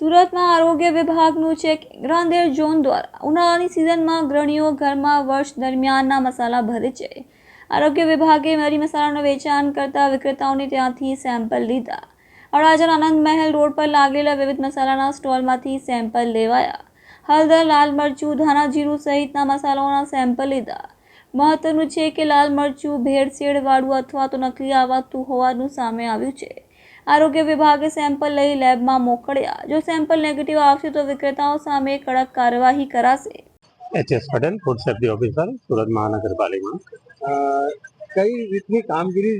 સુરતમાં આરોગ્ય વિભાગનું ચેક રાંદેર ઝોન દ્વારા ઉનાળાની સિઝનમાં ગ્રણીઓ ઘરમાં વર્ષ દરમિયાનના મસાલા ભરે છે. આરોગ્ય વિભાગે મરી મસાલાનું વેચાણ કરતા વિક્રેતાઓને ત્યાંથી સેમ્પલ લીધા. અડાજણ આનંદ મહેલ રોડ પર લાગેલા વિવિધ મસાલાના સ્ટોલમાંથી સેમ્પલ લેવાયા. હળદર, લાલ મરચું ધાણા જીરું સહિતના મસાલાઓના સેમ્પલ લીધા. મહત્વનું છે કે લાલ મરચું, ભેળસેળવાળું અથવા તો નકલી આવતું હોવાનું સામે આવ્યું છે. આરોગ્ય વિભાગે સેમ્પલ લઈ લેબમાં મોકલ્યા. જો સેમ્પલ નેગેટિવ આવશે તો વિક્રેતાઓ સામે કડક કાર્યવાહી કરાશે. H S Patel food safety officer Surat મહાનગરપાલિકા અ, કઈ રીતની કામગીરી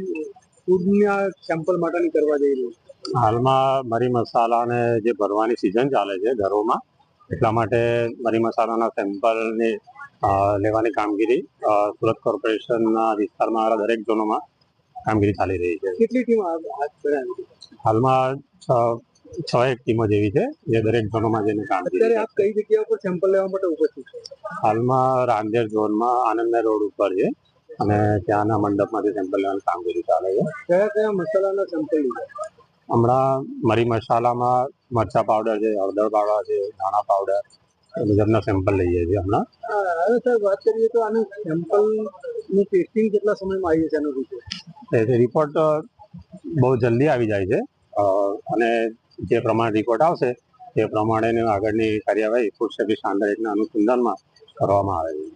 ફૂડના સેમ્પલ માટેની કરવા જઈ રહી હાલમાં મરી મસાલાને જે ભરવાની સિઝન ચાલે છે ઘરોમાં એટલા માટે મરી મસાલાના સેમ્પલની લેવાની કામગીરી સુરત કોર્પોરેશનના વિસ્તારમાં આવેલા દરેક ઝોનોમાં કામગીરી ચાલી રહી છે. કેટલી ટીમ છે? હાલમાં છ છ એક ટીમો જેવી છે જે દરેક ઝોનમાં જઈને કામ અત્યારે આપ કઈ જગ્યા ઉપર સેમ્પલ લેવા માટે ઉપસ્થિત છે? હાલમાં રાંદેર ઝોનમાં આનંદ રોડ ઉપર છે અને ત્યાંના મંડપમાંથી સેમ્પલ લેવાની કામગીરી ચાલે છે. કયા કયા મસાલાના સેમ્પલ લીધા? હમણાં મરી મસાલામાં મરચા પાવડર છે હળદર પાવડર છે ધાણા પાવડર એ મુજબના સેમ્પલ લઈએ છીએ હમણાં. હવે સાહેબ વાત કરીએ તો આનું સેમ્પલનું ટેસ્ટિંગ કેટલા સમયમાં આવી જશે એનું રિપોર્ટ એ રિપોર્ટ બહુ જલ્દી આવી જાય છે. અને જે પ્રમાણે રિપોર્ટ આવશે, તે પ્રમાણેની આગળની કાર્યવાહી ફૂડ સેફ્ટી સ્ટાન્ડર્ડના અનુસંધાનમાં કરવામાં આવે છે.